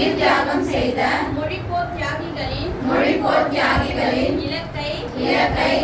உயிர் தியாகம் செய்த மொழிப்போர் தியாகிகளின் மொழிப்போர் தியாகிகளின் இலக்கை இலக்கை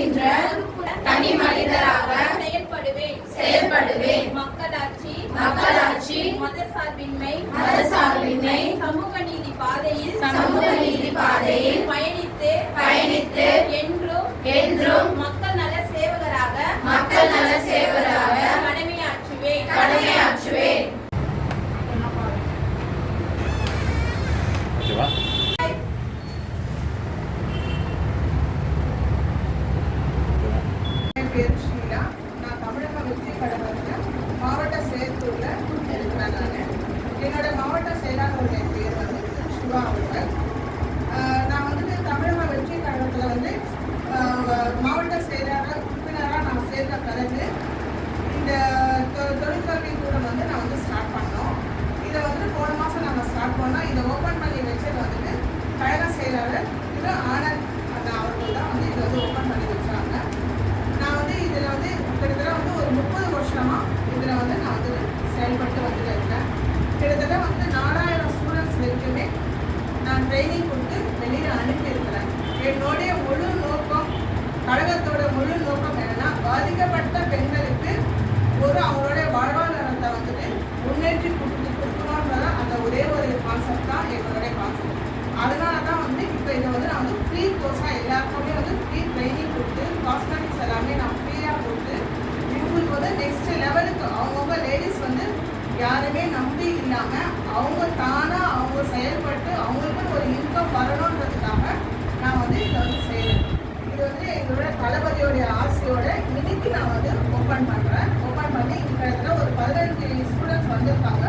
தனி மனிதராக செயல்படுவேன். செயல்படுவேன். மக்களாட்சி மக்களாட்சி மதசார்பின்மை மதசார்பின்மை சமூக நீதி பாதையில் சமூக நீதி பாதையில் பயணித்து பயணித்து என்றும் என்றும் பண்ணோம்னா இதை ஓப்பன் பண்ணி வச்சது வந்துட்டு கழக செயலாளர் திரு ஆனந்த் அண்ணா அவர்கள் தான் வந்து இதை வந்து ஓப்பன் பண்ணி வச்சாங்க. நான் வந்து இதில் வந்து கிட்டத்தட்ட வந்து ஒரு முப்பது வருஷமாக இதில் வந்து நான் வந்து செயல்பட்டு வந்துட்டு இருக்கேன். கிட்டத்தட்ட வந்து நாலாயிரம் ஸ்டூடெண்ட்ஸ் வரைக்குமே நான் ட்ரைனிங் கொடுத்து வெளியில் அனுப்பியிருக்கிறேன். என்னுடைய முழு நோக்கம் கழகத்தோட முழு நோக்கம் என்னென்னா பாதிக்கப்பட்ட பெண்களுக்கு ஒரு அவங்களுடைய வாழ்வாதாரத்தை வந்துட்டு முன்னேற்றி கொடுத்து கொடுக்கணுன்றத அந்த ஒரே ஒரு கான்செப்ட் தான் எங்களுடைய கான்செப்ட் அதனால தான் வந்து இப்போ இதை வந்து நான் வந்து ஃப்ரீ கோர்ஸாக எல்லாருக்குமே வந்து ஃப்ரீ ட்ரைனிங் கொடுத்து காஸ்மெட்டிக்ஸ் எல்லாமே நான் ஃப்ரீயாக கொடுத்து இவங்களுக்கு வந்து நெக்ஸ்ட் லெவலுக்கு அவங்கவுங்க லேடிஸ் வந்து யாருமே நம்பி இல்லாமல் அவங்க தானாக அவங்க செயல்பட்டு அவங்களுக்கு ஒரு இன்கம் வரணுன்றதுக்காக நான் வந்து இதை வந்து செய்கிறேன் இது வந்து எங்களோட தளபதியோடைய ஆசையோட இன்னைக்கு நான் வந்து ஓப்பன் பண்ணுறேன் ஓப்பன் பண்ணி இந்த இடத்துல ஒரு பதினஞ்சு ஸ்டூடெண்ட்ஸ் வந்திருக்காங்க.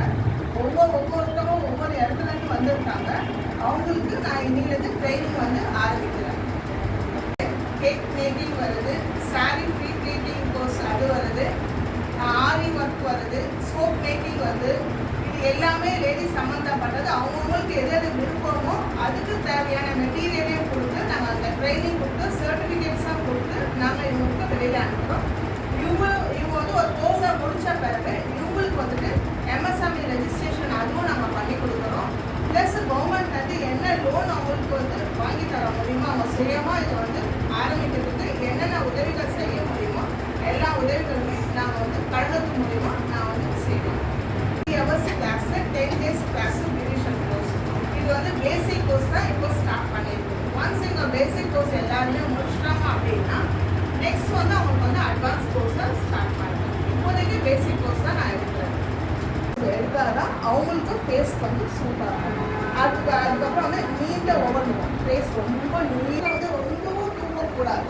ஒவ்வொரு ஒவ்வொருத்தரும் ஒவ்வொரு இடத்துலருந்து வந்திருக்காங்க. அவங்களுக்கு நான் இன்னிலேருந்து ட்ரைனிங் வந்து ஆரம்பிக்கிறேன். கேக் மேக்கிங் வருது சாரி ஃப்ரீ ப்ளீட்டிங் கோர்ஸ் அது வருது. சோப் மேக்கிங் வந்து இது எல்லாமே லேடிஸ் சம்மந்தப்பட்டது அவங்கவுங்களுக்கு எது எது விருப்பமோ அதுக்கு தேவையான மெட்டீரியலையும் கொடுத்து நாங்கள் அந்த ட்ரைனிங் கொடுத்து சர்டிஃபிகேட்ஸும் கொடுத்து நாங்கள் இவங்களுக்கு வெளியில் அனுப்புகிறோம் இவங்க இவங்க வந்து ஒரு கோர்ஸை முடித்த பிறகு இவங்களுக்கு வந்துட்டு எம்எஸ்எம்இ ரெஜிஸ்ட்ரேஷன் அதுவும் நாங்கள் பண்ணி கொடுக்குறோம் ப்ளஸ் கவர்மெண்ட் வந்து என்ன லோன் அவங்களுக்கு வந்து வாங்கி தர முடியுமோ அவங்க சுயமாக இதை வந்து ஆரம்பிக்கிறதுக்கு என்னென்ன உதவிகள் செய்ய முடியுமோ எல்லா உதவிகளுமே நாங்கள் வந்து கழகத்து மூலிமா நான் வந்து செய்வோம் three hours class ten days class division course இது வந்து பேசிக் கோர்ஸ் தான் இப்போ ஸ்டார்ட் பண்ணியிருக்கோம் ஒன்ஸ் இந்த பேசிக் கோர்ஸ் எல்லாருமே முடிச்சிட்டாங்க அப்படின்னா நெக்ஸ்ட் வந்து அவங்களுக்கு வந்து அட்வான்ஸ் கோர்ஸை ஸ்டார்ட் பண்ணுறேன் இப்போதைக்கு பேசிக் கோர்ஸ் தான் நான் எடுக்கிறேன் இருந்தால் தான் அவங்களுக்கு ஃபேஸ் வந்து சூப்பராக இருக்கும். அதுக்கு அதுக்கப்புறம் வந்து நீண்ட உடனும் ஃபேஸ் ரொம்ப நீண்ட வந்து ரொம்பவும் தூக்கக்கூடாது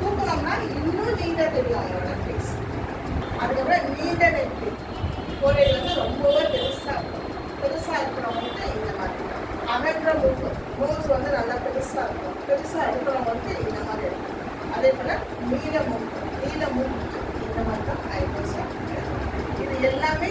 தூக்கணும்னா இன்னும் நீண்ட தெரியும் அவங்களோட ஃபேஸ் அதுக்கப்புறம் நீண்ட நெற்றி கோலை வந்து ரொம்பவே பெருசாக இருக்கும். பெருசாக இருக்கிறவங்களுக்கு இந்த மாதிரி. அகன்ற மூக்கு. நோஸ் வந்து நல்லா பெருசாக இருக்கும். பெருசாக இருக்கிறவங்க வந்து இந்த மாதிரி இருக்கும் அதே போல் நீல மூக்கு. நீல மூக்கு இந்த மாதிரி தான் ஐப்ரோஸ் இது எல்லாமே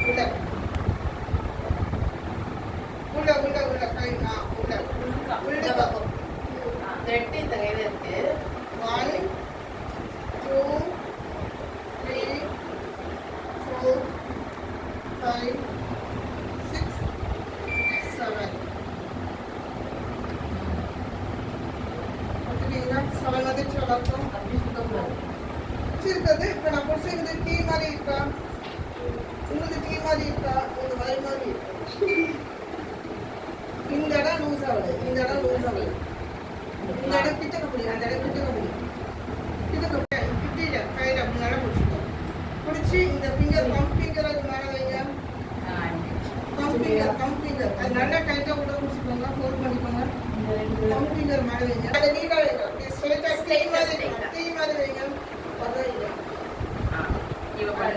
உள்ள உள்ள உள்ள உள்ள கை ஆ உள்ள உள்ள பக்கம் த்ரெட் இந்த கையில இருக்கு one two three four five six seven ஓகேங்களா செவன் வந்துச்சு வளர்த்தோம் அப்படி சுத்தக்கூடாது பிடிச்சிருக்கிறது இப்போ நான் பிடிச்சிருக்கிறது டீ மாதிரி இருக்கா? உங்களுக்கு டீ மாதிரி இருக்கா? உங்களுக்கு வயல் மாதிரி இருக்கா? இந்த இடம் லூஸ் ஆகுது. இந்த இடம் லூஸ் ஆகுது. இந்த இடம் கிட்டக்க முடியும் அந்த இடம் கிட்டக்க முடியும் கிட்ட கிட்டில கையில் அப்படி நல்லா பிடிச்சிக்கோ பிடிச்சி இந்த ஃபிங்கர் பம்ப் ஃபிங்கர் அது மேலே வைங்க. பம்ப் ஃபிங்கர் பம்ப் ஃபிங்கர் அது நல்லா டைட்டாக கூட பிடிச்சிக்கோங்க. ஹோல்ட் பண்ணிக்கோங்க. பம்ப் ஃபிங்கர் மேலே வைங்க. அதை நீட்டாக வைங்க ஸ்ட்ரெயிட்டாக டீ மாதிரி டீ மாதிரி வைங்க. இவ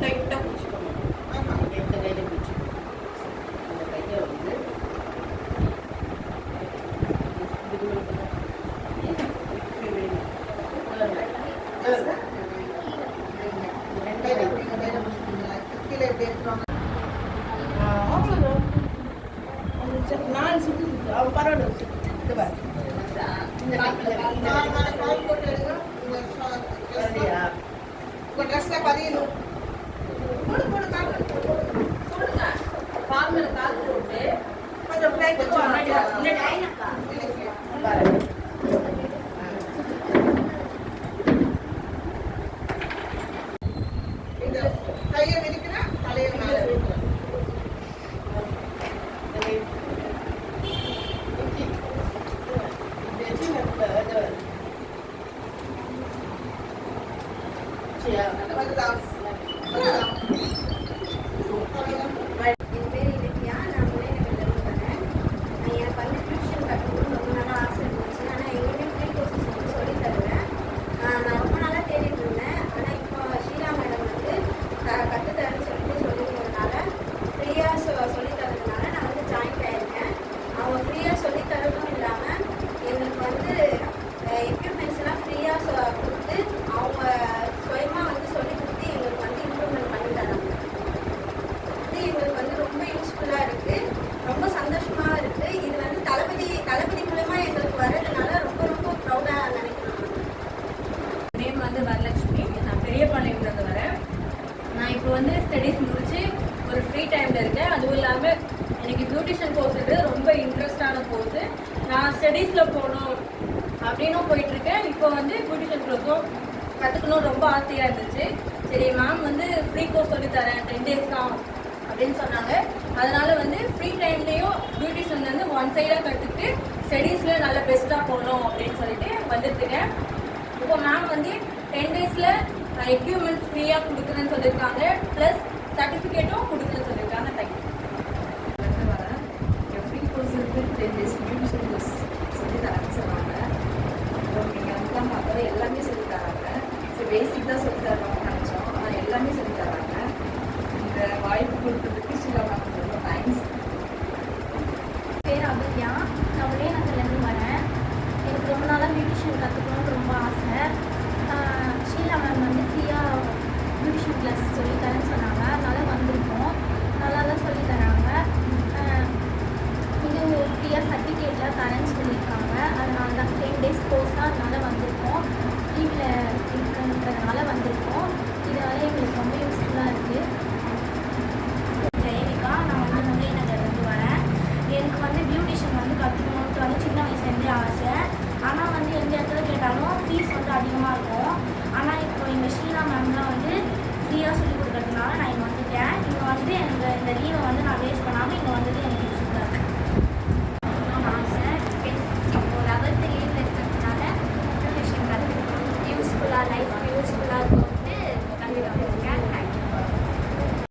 டைன் நாலு சுத்து சுத்து அவ பரவாயில்ல இந்த பாரு. உங்க ட்ரெஸ்ல பதியணும். போடு போடு கால் போடு போடுங்க. கால் மேல கால் போட்டு கொஞ்சம் பிளைட் கொஞ்சம் முன்னாடி வா. முன்னாடி ஐநக்கா. பாரு இந்த கையை மிதிக்கிறா தலையை மேலே வைக்கிறேன் வருதா வருதா என் பேர் இலக்கியா நான் முல்லைநகர்லேருந்து வரேன் நான் எனக்கு வந்து டியூஷன் கற்றுக்கணும்னு ரொம்ப நாளாக ஆசை இருந்துச்சு ஆனால் எங்கேயுமே ஃப்ரீ கோர்சஸ் வந்து சொல்லி தருவேன் நான் ரொம்ப நாளாக தேடிட்டு இருந்தேன் ஆனால் இப்போ ஷீலா மேடம் வந்து கற்றுத்தரேன்னு சொல்லிட்டு சொல்லியிருந்ததுனால ஃப்ரீயாக சொ சொல்லி தரதுனால நான் வந்து ஜாயின் ஆயிருக்கேன் அவங்க ஃப்ரீயாக சொல்லி தரதும் இல்லாமல் எங்களுக்கு வந்து எக்யூப்மெண்ட்ஸ் எல்லாம் ஃப்ரீயாக கொடுத்து அவங்க சுயமாக வந்து சொல்லி கொடுத்து எங்களுக்கு வந்து இம்ப்ரூவ்மெண்ட் பண்ணி தராங்க இது எங்களுக்கு வந்து ரொம்ப யூஸ்ஃபுல்லாக இருக்குது ரொம்ப சந்தோஷமாக இருக்குது இது வந்து தளபதி தளபதி மூலமா எங்களுக்கு வர்றதுனால ரொம்ப ரொம்ப ப்ரௌடாக நினைக்கிறோம் நேம் வந்து வரலட்சுமி நான் பெரியபாளையத்துலேருந்து வரேன் நான் இப்போ வந்து ஸ்டடீஸ் முடிச்சு ஒரு ஃப்ரீ டைமில் இருக்கேன் அதுவும் இல்லாமல் எனக்கு பியூட்டிஷியன் கோர்ஸ் ரொம்ப இன்ட்ரெஸ்டான கோர்ஸ் நான் ஸ்டடீஸில் போகணும் அப்படின்னும் போயிட்டுருக்கேன். இப்போ வந்து பியூட்டிஷன் க்ளோஸும் கற்றுக்கணும் ரொம்ப ஆசையாக இருந்துச்சு. சரி மேம் வந்து ஃப்ரீ கோர்ஸ் சொல்லி தரேன் டென் டேஸ் தான் அப்படின்னு சொன்னாங்க. அதனால் வந்து ஃப்ரீ டைம்லேயும் பியூட்டிஷன் வந்து ஒன் சைடாக கற்றுக்கிட்டு ஸ்டடீஸில் நல்ல பெஸ்ட்டாக போகணும் அப்படின்னு சொல்லிட்டு வந்துட்டுருக்கேன். இப்போ மேம் வந்து டென் டேஸில் எக்யூப்மெண்ட்ஸ் ஃப்ரீயாக கொடுக்குறேன்னு சொல்லியிருக்காங்க. ப்ளஸ் சர்டிஃபிகேட்டும் கொடுக்குறேன்னு சொல்லியிருக்காங்க. தேங்க்யூ வரேன் ஃப்ரீ கோர்ஸ் இருக்குது டென் டேஸ் பியூட்டிஷன் கோர்ஸ் சொல்லி சொன்னாங்க அப்புறம் நீங்கள் வந்து தான் எல்லாமே சொல்லி தராங்க. ஸோ பேசிக் தான் சொல்லி தருவாங்கன்னு நினச்சோம். ஆனால் எல்லாமே சொல்லி தராங்க. இந்த வாய்ப்பு கொடுத்தது